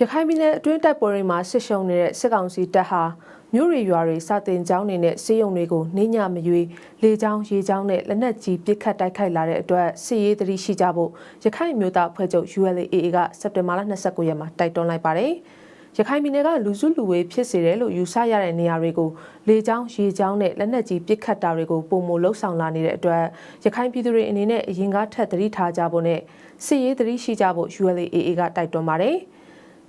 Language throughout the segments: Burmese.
ရခိုင်ပြည်နယ်အတွင်းတိုက်ပွဲတွေမှာဆစ်ရှုံနေတဲ့စစ်ကောင်စီတပ်ဟာမြို့ရီရွာတွေစာတင်ကျောင်းတွေနဲ့စေယုံတွေကိုနှင်းညမရွေလေကြောင်းရေကြောင်းနဲ့လက်နက်ကြီးပစ်ခတ်တိုက်ခိုက်လာတဲ့အတွက်စစ်ရေးသတိရှိကြဖို့ရခိုင်မျိုးသားအဖွဲ့ချုပ် ULAA ကစက်တင်ဘာလ29ရက်မှာတိုက်တွန်းလိုက်ပါတယ်။ရခိုင်ပြည်နယ်ကလူစုလူဝေးဖြစ်စေတယ်လို့ယူဆရတဲ့နေရာတွေကိုလေကြောင်းရေကြောင်းနဲ့လက်နက်ကြီးပစ်ခတ်တာတွေကိုပုံမလှုပ်ဆောင်လာနေတဲ့အတွက်ရခိုင်ပြည်သူတွေအနေနဲ့အရင်ကထက်သတိထားကြဖို့နဲ့စစ်ရေးသတိရှိကြဖို့ ULAA ကတိုက်တွန်းပါတယ်။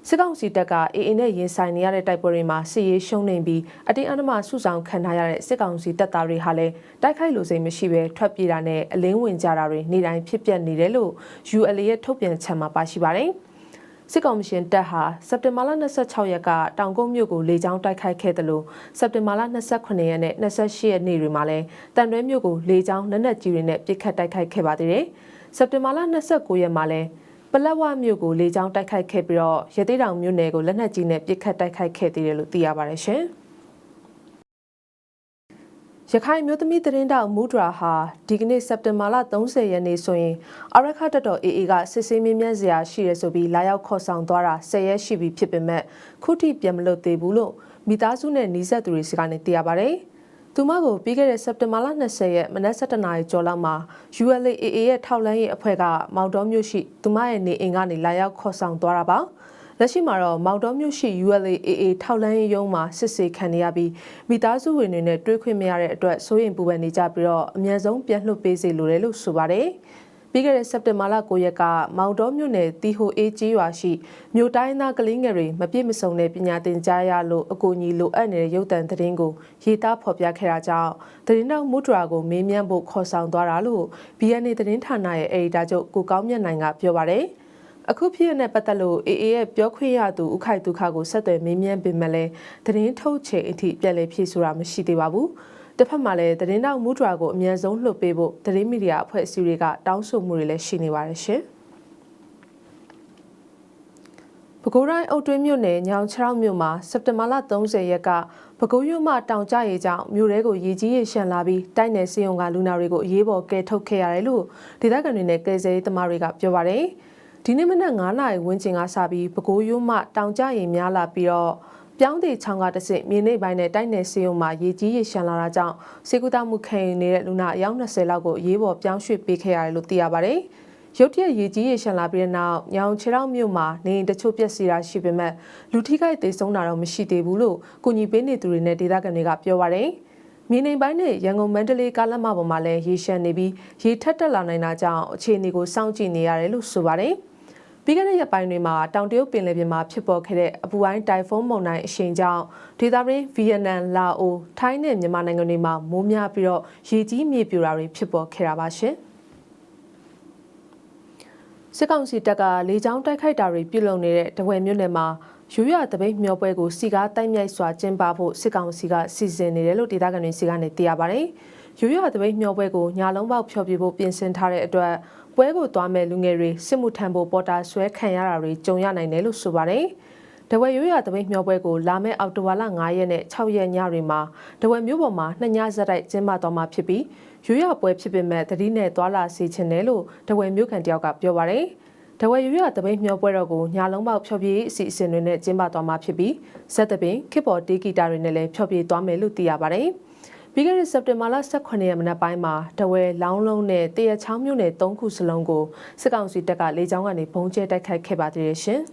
စစ်ကောင်စီတပ်ကအေအေနဲ့ရင်ဆိုင်နေရတဲ့တိုက်ပွဲတွေမှာစစ်ရေးရှုံးနေပြီးအတင်းအဓမ္မဆုဆောင်ခံထားရတဲ့စစ်ကောင်စီတပ်သားတွေဟာလည်းတိုက်ခိုက်လို့စိတ်မရှိဘဲထွက်ပြေးတာနဲ့အလင်းဝင်ကြတာတွေနေတိုင်းဖြစ်ပျက်နေတယ်လို့ ULA ရဲ့ထုတ်ပြန်ချက်မှာပါရှိပါတယ်။စစ်ကောင်ရှင်တပ်ဟာစက်တင်ဘာလ26ရက်ကတောင်ကုန်းမြို့ကိုလေကြောင်းတိုက်ခိုက်ခဲ့တယ်လို့စက်တင်ဘာလ28ရက်နဲ့28ရက်နေ့တွေမှာလည်းတန်တွဲမြို့ကိုလေကြောင်းလက်နက်ကြီးတွေနဲ့ပစ်ခတ်တိုက်ခိုက်ခဲ့ပါသေးတယ်။စက်တင်ဘာလ29ရက်မှာလည်းပ လက်ဝမြို့ကိုလေကြောင်းတိုက်ခိုက်ခဲ့ပြီးတော့ရသေးတောင်မြို့နယ်ကိုလက်နက်ကြီးနဲ့ပစ်ခတ်တိုက်ခိုက်ခဲ့သေးတယ်လို့သိရပါတယ်ရှင်။ရခိုင်မျိုးသမီးသတင်းတောက်မူဒရာဟာဒီကနေ့စက်တင်ဘာလ30ရက်နေ့ဆိုရင်အရခတ်တော် AA ကစစ်ဆေးမြင်းမြန်းစရာရှိရဆိုပြီးလာရောက်ခေါ်ဆောင်သွားတာ10ရက်ရှိပြီဖြစ်ပေမဲ့ခုထိပြန်မလွတ်သေးဘူးလို့မိသားစုနဲ့နှီးဆက်သူတွေစကနေသိရပါတယ်။ သူမကိုပြီးခဲ့တဲ့စက်တင်ဘာလ20ရက်မနက်7:00နာရီကျော်လောက်မှာ ULAA ရဲ့ထောက်လန်းရေးအဖွဲ့ကမောင်တော်မြို့ရှိသူမရဲ့နေအိမ်ကနေလာရောက်ခေါ်ဆောင်သွားတာပါလက်ရှိမှာတော့မောင်တော်မြို့ရှိ ULAA ထောက်လန်းရေးရုံးမှာစစ်ဆေးခံနေရပြီးမိသားစုဝင်တွေနဲ့တွေ့ခွင့်မရတဲ့အတွက်စိုးရိမ်ပူပန်နေကြပြီးတော့အများဆုံးပြန်လွှတ်ပေးစေလိုတယ်လို့ဆိုပါတယ်။ ပြီးခဲ့တဲ့စက်တင်ဘာလ9ရက်ကမောင်တော်မြို့နယ်တီဟိုအေးကြီးရွာရှိမြို့တိုင်းသားကလေးငယ်တွေမပြည့်မစုံတဲ့ပညာသင်ကြားရလို့အကူအညီလိုအပ်နေတဲ့ရုပ်သံသတင်းကိုရေးသားဖော်ပြခဲ့တာကြောင့်သတင်းတောက်မူဒရာကိုမေးမြန်းဖို့ခေါ်ဆောင်သွားတာလို့ BNA သတင်းဌာနရဲ့အေဒီတာချုပ်ကိုကောင်းမြတ်နိုင်ကပြောပါတယ်အခုဖြစ်ရတဲ့ပတ်သက်လို့ AA ရဲ့ပြောခွင့်ရသူဥခိုက်ဒုက္ခကိုဆက်သွယ်မေးမြန်းပေမဲ့လည်းသတင်းထုတ်ချိန်အထိပြက်လဲဖြေဆိုတာမရှိသေးပါဘူး။ တစ်ဖက်မှာလည်းသတင်းတောက်မူဒရာကိုအမြန်ဆုံးလွှတ်ပေးဖို့သတင်းမီဒီယာအဖွဲ့အစည်းတွေကတောင်းဆိုမှုတွေလည်းရှိနေပါတယ်ရှင်။ပဲခူးတိုင်းအုတ်တွင်းမြို့နယ်ညောင်ချောင်းမြို့မှာစက်တင်ဘာလ30ရက်ကပဲခူးမြို့မှတောင်ကျရေကြောင့်မြို့ထဲကိုရေကြီးရေရှမ်းလာပြီးတိုက်နယ်စီယုံကလူနာတွေကိုအရေးပေါ်ကယ်ထုတ်ခဲ့ရတယ်လို့ဒေသခံတွေနဲ့ကယ်ဆယ်ရေးသမားတွေကပြောပါတယ်။ဒီနေ့မနက်9:00နာရီဝန်းကျင်ကစပြီးပဲခူးမြို့မှတောင်ကျရေများလာပြီးတော့ ပြောင်းသေးချောင်းကတဆင့်မြေနေပိုင်းနဲ့တိုက်နယ်စီယုံမှာရေကြီးရေရှမ်းလာတာကြောင့်စေကူတာမှုခံနေတဲ့လူနာအယောက်20လောက်ကိုအရေးပေါ်ပြောင်းရွှေ့ပေးခဲ့ရတယ်လို့သိရပါတယ်။ရုတ်တရက်ရေကြီးရေရှမ်းလာပြီးတဲ့နောက်ညောင်ချေရောက်မြို့မှာနေတချို့ပျက်စီးတာရှိပေမဲ့လူထိခိုက်သေးဆုံးတာတော့မရှိသေးဘူးလို့ကုညီပေးနေသူတွေနဲ့ဒေသခံတွေကပြောပါတယ်။မြေနေပိုင်းနဲ့ရန်ကုန်မန္တလေးကားလမ်းမပေါ်မှာလည်းရေရှမ်းနေပြီးရေထက်တက်လာနိုင်တာကြောင့်အခြေအနေကိုစောင့်ကြည့်နေရတယ်လို့ဆိုပါတယ်။ ပြီးခဲ့တဲ့ရက်ပိုင်းတွေမှာတောင်တရုတ်ပင်လယ်ပြင်မှာဖြစ်ပေါ်ခဲ့တဲ့အပူပိုင်းတိုင်ဖုန်းမုန်တိုင်းအရှိန်ကြောင့်ဒေသတွင်းဗီယက်နမ်လာအိုထိုင်းနဲ့မြန်မာနိုင်ငံတွေမှာမိုးများပြီးတော့ရေကြီးမြေပြိုတာတွေဖြစ်ပေါ်ခဲ့တာပါရှင်စစ်ကောင်စီတပ်ကလေကြောင်းတိုက်ခိုက်တာတွေပြုလုပ်နေတဲ့တဝယ်မြို့နယ်မှာရိုးရတပိတ်မျောပွဲကိုစီကားတိုက်မြိုက်စွာကျင်းပဖို့စစ်ကောင်စီကစီစဉ်နေတယ်လို့ဒေသခံတွေစီကနေသိရပါတယ်။ ရိုးရတပိတ်မျောပွဲကိုညာလုံးပေါက်ဖျော်ပြဖို့ပြင်ဆင်ထားတဲ့အတွက်ပွဲကိုသွားမဲ့လူငယ်တွေစစ်မှုထမ်းဖို့ပေါ်တာဆွဲခံရတာတွေကြုံရနိုင်တယ်လို့ဆိုပါတယ်။တဝဲရိုးရတပိတ်မျောပွဲကိုလာမယ့်အောက်တိုဘာလ9ရက်နဲ့6ရက်ညတွေမှာတဝဲမျိုးပေါ်မှာနှစ်ညဇက်တိုက်ကျင်းပသွားမှာဖြစ်ပြီးရိုးရပွဲဖြစ်ပေမဲ့တတိနဲ့သွာလာစီချင်တယ်လို့တဝဲမျိုးခံတယောက်ကပြောပါတယ်။တဝဲရိုးရတပိတ်မျောပွဲတော်ကိုညာလုံးပေါက်ဖျော်ဖြေအစီအစဉ်တွေနဲ့ကျင်းပသွားမှာဖြစ်ပြီးဇက်တပင်ခစ်ပေါ်တေးဂီတာတွေနဲ့လည်းဖျော်ဖြေသွားမယ်လို့သိရပါတယ်။ ပြီးခဲ့တဲ့စက်တင်ဘာလ18ရက်မနက်ပိုင်းမှာတဝဲလောင်းလုံးနဲ့တရချောင်းမြို့နယ်၃ခုစလုံးကိုစစ်ကောင်စီတပ်ကလေကြောင်းကနေပုံကျဲတိုက်ခိုက်ခဲ့ပါသေးတယ်ရှင်။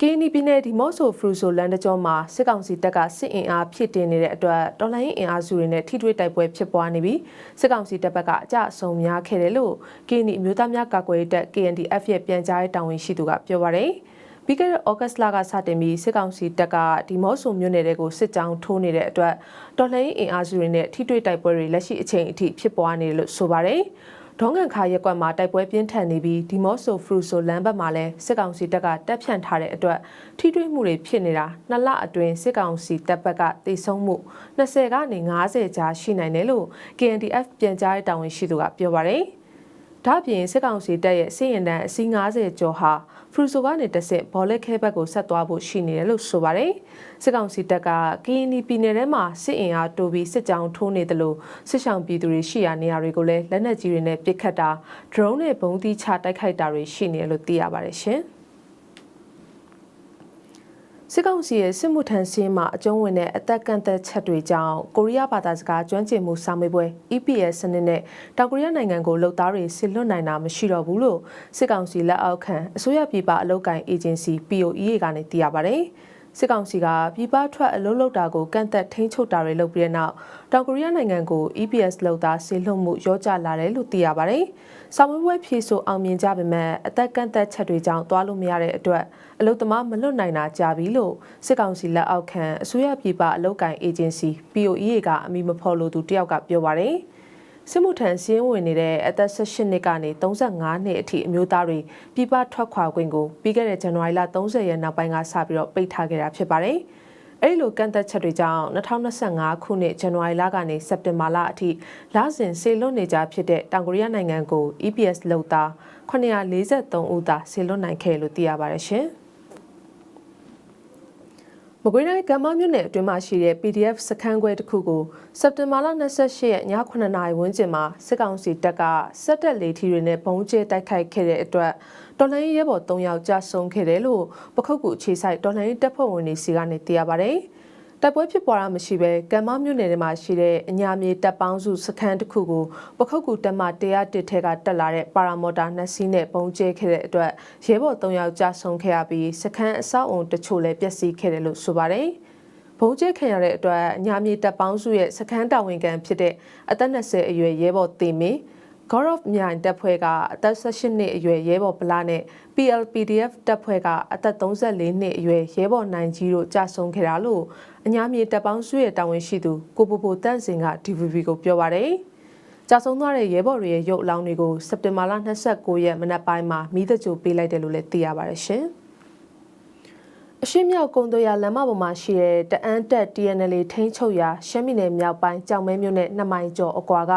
ကင်းနီပြည်နယ်ဒီမော့ဆိုဖရူဆိုလန်ဒကြောမှာစစ်ကောင်စီတပ်ကစစ်အင်အားဖြည့်တင်နေတဲ့အတွက်တော်လိုင်းအင်အားစုတွေနဲ့ထိတွေ့တိုက်ပွဲဖြစ်ပွားနေပြီးစစ်ကောင်စီတပ်ဘက်ကအကြအဆုံများခဲ့တယ်လို့ကင်းနီအမျိုးသားများကာကွယ်ရေးတပ် KNDF ရဲ့ပြန်ကြားရေးတာဝန်ရှိသူကပြောပါရယ်။ ပြီးခဲ့တဲ့ဩဂတ်လကစတင်ပြီးစစ်ကောင်စီတပ်ကဒီမော့ဆိုမြို့နယ်တွေကိုစစ်ကြောင်းထိုးနေတဲ့အတွက်တော်လှန်ရေးအင်အားစုတွေနဲ့ထိတွေ့တိုက်ပွဲတွေလက်ရှိအချိန်အထိဖြစ်ပွားနေတယ်လို့ဆိုပါတယ်။ဒေါငန်ခါရက်ကွက်မှာတိုက်ပွဲပြင်းထန်နေပြီးဒီမော့ဆိုဖရူဆိုလမ်းဘက်မှာလည်းစစ်ကောင်စီတပ်ကတပ်ဖြန့်ထားတဲ့အတွက်ထိတွေ့မှုတွေဖြစ်နေတာနှစ်လအတွင်းစစ်ကောင်စီတပ်ဘက်ကတိတ်ဆုံးမှု20ကနေ90ကြားရှိနိုင်တယ်လို့ KNDF ပြန်ကြားရေးတာဝန်ရှိသူကပြောပါတယ်။ဒါ့အပြင်စစ်ကောင်စီတပ်ရဲ့စစ်ရင်တန်းအစီး90ကျော်ဟာ ဖရူဆိုကနေတဆင့်ဘော်လက်ခဲဘက်ကိုဆက်သွားဖို့ရှိနေတယ်လို့ဆိုပါတယ်စစ်ကောင်စီတပ်ကကရင်နီပြည်နယ်ထဲမှာစစ်အင်အားတိုးပြီးစစ်ကြောင်းထိုးနေတယ်လို့စစ်ဆောင်ပြည်သူတွေရှိရာနေရာတွေကိုလည်းလက်နက်ကြီးတွေနဲ့ပစ်ခတ်တာဒရုန်းနဲ့ဘုံသီးချတိုက်ခိုက်တာတွေရှိနေတယ်လို့သိရပါတယ်ရှင်။ စစ်ကောင်စီရဲ့စစ်မှုထမ်းစင်းမှာအကျုံးဝင်တဲ့အသက်ကန့်သက်ချက်တွေကြောင့်ကိုရီးယားဘာသာစကားကျွမ်းကျင်မှုစာမေးပွဲ EPS စနစ်နဲ့တောင်ကိုရီးယားနိုင်ငံကိုလှုပ်သားတွေဆစ်လွတ်နိုင်တာမရှိတော့ဘူးလို့စစ်ကောင်စီလက်အောက်ခံအစိုးရပြည်ပအလုပ်ကိုင်အေဂျင်စီ POEA ကနေသိရပါတယ်။ စစ်ကောင်စီကပြည်ပထွက်အလုပ်လုပ်တာကိုကန့်သက်ထိန်းချုပ်တာတွေလုပ်ပြီးတဲ့နောက်တောင်ကိုရီးယားနိုင်ငံကို EPS လောက်သားဆေးလွှတ်မှုရောကြလာတယ်လို့သိရပါတယ်။ဆောင်းပွဲဖြေဆိုအောင်မြင်ကြပေမဲ့အသက်ကန့်သက်ချက်တွေကြောင့်သွားလို့မရတဲ့အတွက်အလုပ်သမားမလွတ်နိုင်တာကြာပြီလို့စစ်ကောင်စီလက်အောက်ခံအစိုးရပြည်ပအလုပ်ကိုင်အေဂျင်စီ POEA ကအမိမဖော်လို့သူတယောက်ကပြောပါတယ်။ စစ်မှုထမ်းစည်းဝင်နေတဲ့အသက်18နှစ်ကနေ35နှစ်အထိအမျိုးသားတွေပြည်ပထွက်ခွာခွင့်ကိုပြီးခဲ့တဲ့ဇန်နဝါရီလ30ရက်နောက်ပိုင်းကစပြီးတော့ပိတ်ထားခဲ့တာဖြစ်ပါတယ်။အဲဒီလိုကန့်သက်ချက်တွေကြောင့်2025ခုနှစ်ဇန်နဝါရီလကနေစက်တင်ဘာလအထိလစဉ်ဆေလွတ်နေကြဖြစ်တဲ့တောင်ကိုရီးယားနိုင်ငံကို EPS လောက်သား943ဦးသာဆေလွတ်နိုင်ခဲ့လို့သိရပါတယ်ရှင်။ မကွေးတိုင်းကမ္မမြို့နယ်အတွင်းမှာရှိတဲ့ PDF စခန်းခွဲတစ်ခုကိုစက်တင်ဘာလ28ရက်ည9:00နာရီဝန်းကျင်မှာစစ်ကောင်စီတပ်ကစက်တက်လေထီတွေနဲ့ဘုံကျဲတိုက်ခိုက်ခဲ့တဲ့အတွက်တော်လှန်ရေးရဲဘော်3ယောက်ကြာဆုံးခဲ့တယ်လို့ပခုတ်ကူအခြေဆိုင်တော်လှန်ရေးတပ်ဖွဲ့ဝင်တွေစီကနေသိရပါဗျ။ တိုက်ပွဲဖြစ်ပွားတာမရှိဘဲကံမမြို့နယ်ထဲမှာရှိတဲ့အညာမြေတပ်ပေါင်းစုစခန်းတစ်ခုကိုပခုတ်ကူတပ်မ101ထဲကတက်လာတဲ့ပါရာမော်တာနှစ်စီးနဲ့ပုံကျဲခဲ့တဲ့အတွက်ရဲဘော်3ယောက်ကြာဆုံးခဲ့ရပြီးစခန်းအဆောက်အုံတချို့လည်းပျက်စီးခဲ့တယ်လို့ဆိုပါတယ်။ဘုံကျဲခံရတဲ့အတွက်အညာမြေတပ်ပေါင်းစုရဲ့စခန်းတာဝန်ခံဖြစ်တဲ့အသက်20အရွယ်ရဲဘော်တေမင်း God of မြိုင်တပ်ဖွဲ့ကအသက်18နှစ်အရွယ်ရဲဘော်ဗလာနဲ့ PLPDF တပ်ဖွဲ့ကအသက်34နှစ်အရွယ်ရဲဘော်နိုင်ကြီးတို့ကြာဆုံးခဲ့တာလို့ အညာမြေတပ်ပေါင်းစုရဲ့တာဝန်ရှိသူကိုပိုပိုတန့်စင်က DVB ကိုပြောပါတယ်။ကြာဆုံးသွားတဲ့ရဲဘော်တွေရဲ့ရုပ်အလောင်းတွေကိုစက်တင်ဘာလ29ရက်မနက်ပိုင်းမှာမိသက်ကြိုပေးလိုက်တယ်လို့လည်းသိရပါတယ်ရှင်။အရှိမြောက်ကုန်းသွေးရလမ်းမပေါ်မှာရှိတဲ့တအန်းတက် TNL ထိန်းချုပ်ရာရှမ်းပြည်နယ်မြောက်ပိုင်းကြောင်မဲမြို့နယ်နှစ်မိုင်ကျော်အကွာက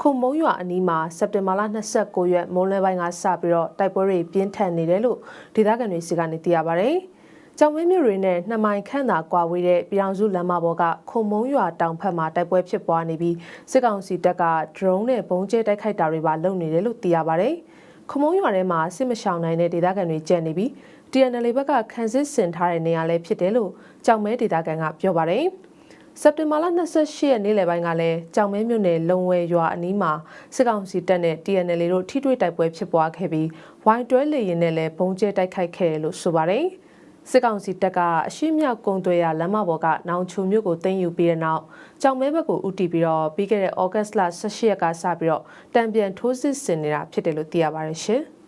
ခုံမုံရွာအနီးမှာစက်တင်ဘာလ29ရက်မွန်းလွဲပိုင်းကစပြီးတော့တိုက်ပွဲတွေပြင်းထန်နေတယ်လို့ဒေသခံတွေစီကနေသိရပါဗျ။ ကြောင်မဲမြို့တွေနဲ့နှစ်မိုင်ခန့်သာကွာဝေးတဲ့ပြည်အောင်စုလမ်းမပေါ်ကခုံမုံရွာတောင်ဖက်မှာတိုက်ပွဲဖြစ်ပွားနေပြီးစစ်ကောင်စီတပ်က drone နဲ့ဘုံကျဲတိုက်ခိုက်တာတွေပါလုပ်နေတယ်လို့သိရပါဗျ။ခုံမုံရွာထဲမှာစစ်မရှောင်နိုင်တဲ့ဒေသခံတွေကြံနေပြီး TNL ဘက်ကခန်းစစ်ဆင်ထားတဲ့နေရာလည်းဖြစ်တယ်လို့ကြောင်မဲဒေတာကန်ကပြောပါတယ်။စက်တင်ဘာလ28ရက်နေ့လယ်ပိုင်းကလည်းကြောင်မဲမြို့နယ်လုံဝဲရွာအနီးမှာစစ်ကောင်စီတပ်နဲ့ TNL တို့ထိတွေ့တိုက်ပွဲဖြစ်ပွားခဲ့ပြီးဝိုင်းတွဲလေရင်နဲ့လည်းဘုံကျဲတိုက်ခိုက်ခဲ့တယ်လို့ဆိုပါတယ်။ စစ်ကောင်စီတပ်ကအရှိမြောက်ကုန်းသွဲရလမ်းမပေါ်ကနောင်ချုံမြို့ကိုသိမ်းယူပြီးတဲ့နောက်ကြောင်မဲဘက်ကိုဥတီပြီးတော့ပြီးခဲ့တဲ့ဩဂတ်စ်လ18ရက်ကစပြီးတော့တံပြန်ထိုးစစ်ဆင်နေတာဖြစ်တယ်လို့သိရပါတယ်ရှင်။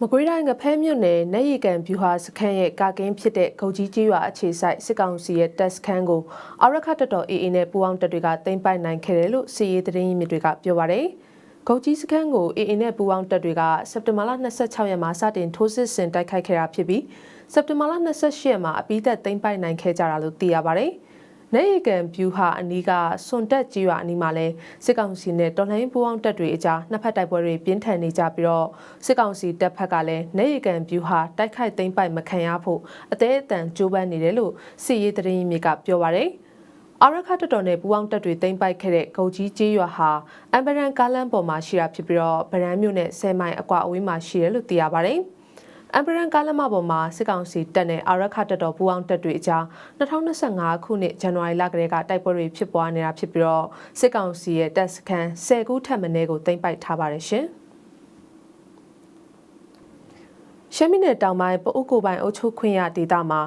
မကွေးတိုင်းကဖဲမြို့နယ်နေရီကန်ဗျူဟာစခန်းရဲ့ကာကင်းဖြစ်တဲ့ဂုတ်ကြီးကြီးရွာအခြေဆိုင်စစ်ကောင်စီရဲ့တပ်စခန်းကိုအရခတ်တော်တော်အေးအေးနဲ့ပူအောင်တပ်တွေကတင်ပိုက်နိုင်ခဲ့တယ်လို့စီရေးသတင်းရင်းမြစ်တွေကပြောပါရယ်။ ဂုတ်ကြီးစခန်းကိုအေးအေးနဲ့ပူအောင်တပ်တွေကစက်တင်ဘာလ26ရက်မှာစတင်ထိုးစစ်ဆင်တိုက်ခိုက်ခဲ့တာဖြစ်ပြီးစက်တင်ဘာလ28ရက်မှာအပိသက်တင်ပိုက်နိုင်ခဲ့ကြတာလို့သိရပါရယ်။နေရီကန်ဗျူဟာအနီးကစွန်တက်ကြီးရွာအနီးမှာလဲစစ်ကောင်စီနဲ့တော်လှန်ရေးပူးပေါင်းတပ်တွေအကြားနှစ်ဖက်တိုက်ပွဲတွေပြင်းထန်နေကြပြီးတော့စစ်ကောင်စီတပ်ဖက်ကလည်းနေရီကန်ဗျူဟာတိုက်ခိုက်သိမ်းပိုက်မခံရဖို့အသေးအတန်ကြိုးပမ်းနေတယ်လို့စစ်ရေးသတင်းမြေကပြောပါရယ် အာရခတ်တော်နဲ့ပူပေါင်းတပ်တွေတင်ပိုက်ခဲ့တဲ့ဂုတ်ကြီးကျေးရွာဟာအမ်ဘရန်ကားလန်ပေါ်မှာရှိတာဖြစ်ပြီးတော့ဗရန်မြို့နဲ့10မိုင်အကွာအဝေးမှာရှိတယ်လို့သိရပါတယ်။အမ်ပရန်ကားလမပေါ်မှာစစ်ကောင်စီတပ်နဲ့အာရခတပ်တော်ပူးပေါင်းတပ်တွေအကြား2025ခုနှစ်ဇန်နဝါရီလကတည်းကတိုက်ပွဲတွေဖြစ်ပွားနေတာဖြစ်ပြီးတော့စစ်ကောင်စီရဲ့တပ်စခန်း10ခုထပ်မံကိုသိမ်းပိုက်ထားပါတယ်ရှင်။ရှမ်းပြည်နယ်တောင်ပိုင်းပအုပ်ကိုပိုင်အုပ်ချုပ်ခွင့်ရဒေသမှာ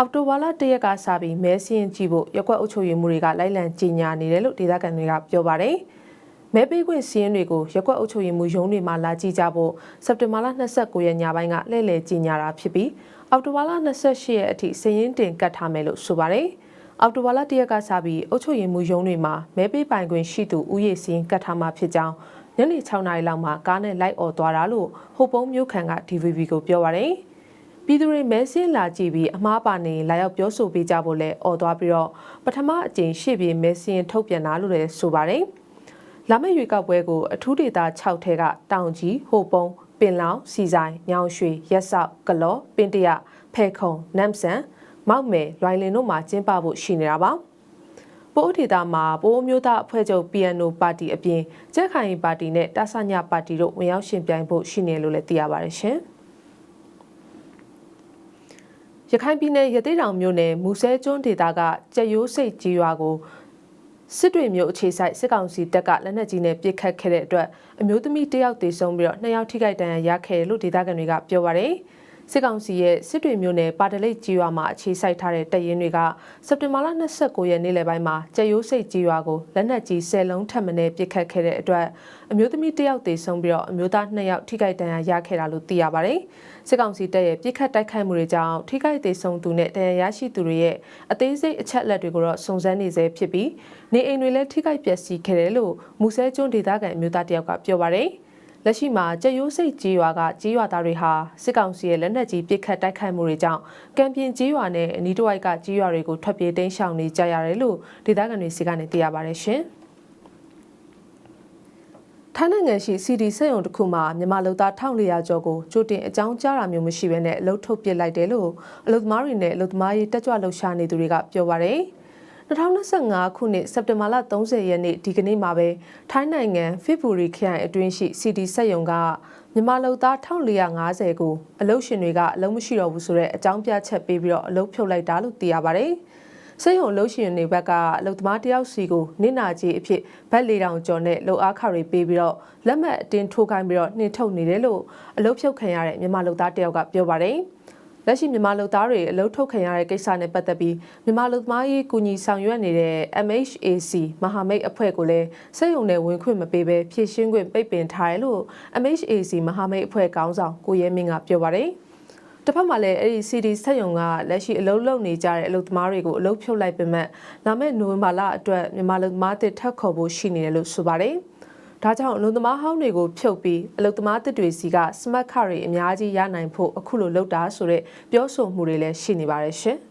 အောက်တိုဘာလ၁ရက်ကစပြီးမဲစင်းကြည့်ဖို့ရက်ွက်အုပ်ချုပ်ရေးမှုတွေကလိုက်လံကြီးညာနေတယ်လို့ဒေသခံတွေကပြောပါတယ်။မဲပေးခွင့်စီးရင်တွေကိုရက်ကွက်အုပ်ချုပ်ရေးမှူးရုံးတွေမှာလာကြည့်ကြဖို့စက်တင်ဘာလ29ရက်ညပိုင်းကလှည့်လည်ကြီးညာတာဖြစ်ပြီးအောက်တိုဘာလ28ရက်အထိစည်ရင်းတင်ကတ်ထားမယ်လို့ဆိုပါတယ်။အောက်တိုဘာလ1ရက်ကစပြီးအုပ်ချုပ်ရေးမှူးရုံးတွေမှာမဲပေးပိုင်ခွင့်ရှိသူဥယျာဉ်စီးရင်ကတ်ထားမှာဖြစ်ကြောင်းညနေ6နာရီလောက်မှာကားနဲ့လိုက်អော်သွားတာလို့ဟိုပုံးမြို့ခံက DVB ကိုပြောပါတယ်။ ပြည်သူတွေမဲဆင်းလာကြည့်ပြီးအမားပါနေလာရောက်ပြောဆိုပေးကြဖို့လဲអော်သွားပြီးတော့ပထမအကြိမ်ရှေ့ပြေမဲဆင်းထုတ်ပြန်တာလို့လည်းဆိုပါတယ်။လာမယ့်ရွေးကောက်ပွဲကိုအထူးဒေသ6ထဲကတောင်ကြီးဟိုပုံပင်လောင်စီဆိုင်ညောင်ရွှေရက်ဆော့ကလောပင်တရဖဲခုံနမ်ဆန်မောက်မယ်လွိုင်လင်တို့မှာကျင်းပဖို့ရှိနေတာပါပိုးဒေတာမှာပိုးမျိုးသားအဖွဲ့ချုပ် PNO ပါတီအပြင်ကြက်ခိုင်ပါတီနဲ့တဆညပါတီတို့ဝင်ရောက်ရှင်ပြိုင်ဖို့ရှိနေလို့လည်းသိရပါတယ်ရှင်။ ရခိုင်ပြည်နယ်ရသေးတောင်မြို့နယ်မူဆဲကျွန်းဒေသကကြက်ရိုးစိတ်ကြီးရွာကိုစစ်တွေမျိုးအခြေဆိုင်စစ်ကောင်စီတပ်ကလက်နက်ကြီးနဲ့ပစ်ခတ်ခဲ့တဲ့အတွက်အမျိုးသမီးတစ်ယောက်သေဆုံးပြီးတော့နှစ်ယောက်ထိခိုက်ဒဏ်ရာရခဲ့လို့ဒေသခံတွေကပြောပါတယ်။ စစ်ကောင်စီရဲ့စစ်တွေမျိုးနယ်ပါတလိတ်ကြီးရွာမှာအခြေစိုက်ထားတဲ့တပ်ရင်းတွေကစက်တင်ဘာလ29ရက်နေ့လယ်ပိုင်းမှာကြက်ရိုးစိတ်ကြီးရွာကိုလက်နက်ကြီး10လုံးထပ်မံပစ်ခတ်ခဲ့တဲ့အတွက်အမျိုးသမီးတစ်ယောက်သေဆုံးပြီးတော့အမျိုးသား2ယောက်ထိခိုက်ဒဏ်ရာရခဲ့တာလို့သိရပါတယ်။စစ်ကောင်စီတပ်ရဲ့ပစ်ခတ်တိုက်ခိုက်မှုတွေကြောင့်ထိခိုက်သေဆုံးသူနဲ့ဒဏ်ရာရရှိသူတွေရဲ့အသေးစိတ်အချက်အလက်တွေကိုတော့စုံစမ်းနေဆဲဖြစ်ပြီးနေအိမ်တွေလည်းထိခိုက်ပျက်စီးခဲ့တယ်လို့မူဆဲကျွန်းဒေသခံအမျိုးသားတယောက်ကပြောပါတယ်။ လက်ရှိမှာကြက်ရိုးစိတ်ကြီးရွာကကြီးရွာသားတွေဟာစစ်ကောင်စီရဲ့လက်နက်ကြီးပစ်ခတ်တိုက်ခိုက်မှုတွေကြောင့်ကံပြင်ကြီးရွာနဲ့အနီးတစ်ဝိုက်ကကြီးရွာတွေကိုထွက်ပြေးတိမ်းရှောင်နေကြရတယ်လို့ဒေသခံတွေစီကနေသိရပါတယ်ရှင်။ထိုင်းနိုင်ငံရှိ CD စက်ရုံတစ်ခုမှာမြန်မာလူသား1400ကျော်ကိုကြိုတင်အကြောင်းကြားတာမျိုးမရှိဘဲနဲ့အလုပ်ထုတ်ပစ်လိုက်တယ်လို့အလုပ်သမားတွေနဲ့အလုပ်သမားရေးတက်ကြွလှုပ်ရှားနေသူတွေကပြောပါတယ်။ 2025ခုနှစ်စက်တင်ဘာလ30ရက်နေ့ဒီကနေ့မှာပဲထိုင်းနိုင်ငံဖေဘူရီခရိုင်အတွင်းရှိ CD စက်ယုံကမြန်မာလူသား1450ကိုအလုပ်ရှင်တွေကအလုံးမရှိတော့ဘူးဆိုတဲ့အကြောင်းပြချက်ပေးပြီးတော့အလုပ်ဖြုတ်လိုက်တာလို့သိရပါတယ်။စက်ရုံအလုပ်ရှင်တွေဘက်ကအလုပ်သမားတယောက်စီကိုနေနာကြီးအဖြစ်ဗတ်လေးတောင်ကျော်နဲ့လုပ်အားခတွေပေးပြီးတော့လက်မှတ်အတင်းထိုးခိုင်းပြီးတော့နှင်ထုတ်နေတယ်လို့အလုပ်ဖြုတ်ခံရတဲ့မြန်မာလူသားတယောက်ကပြောပါတယ်။ လက်ရှိမြန်မာလူသားတွေအလုပ်ထုတ်ခံရတဲ့ကိစ္စနဲ့ပတ်သက်ပြီးမြန်မာလူသမားရေးကူညီဆောင်ရွက်နေတဲ့ MHAC မဟာမိတ်အဖွဲ့ကိုလည်းစက်ရုံနဲ့ဝင်ခွင့်မပေးဘဲဖြည့်ရှင်းခွင့်ပိတ်ပင်ထားတယ်လို့ MHAC မဟာမိတ်အဖွဲ့ခေါင်းဆောင်ကိုရဲမင်းကပြောပါတယ်။တစ်ဖက်မှာလည်းအဲ့ဒီ CD စက်ရုံကလက်ရှိအလုပ်လုပ်နေကြတဲ့အလုပ်သမားတွေကိုအလုပ်ဖြုတ်လိုက်ပေမဲ့လာမယ့်နိုဝင်ဘာလအတွက်မြန်မာလူသမားတွေထပ်ခေါ်ဖို့ရှိနေတယ်လို့ဆိုပါတယ်။ ဒါကြောင့်အလုံသမားဟောင်းတွေကိုဖြုတ်ပြီးအလုံသမားတစ်တွေစီကစမတ်ခတွေအများကြီးရနိုင်ဖို့အခုလိုလုပ်တာဆိုတဲ့ပြောဆိုမှုတွေလည်းရှိနေပါတယ်ရှင်။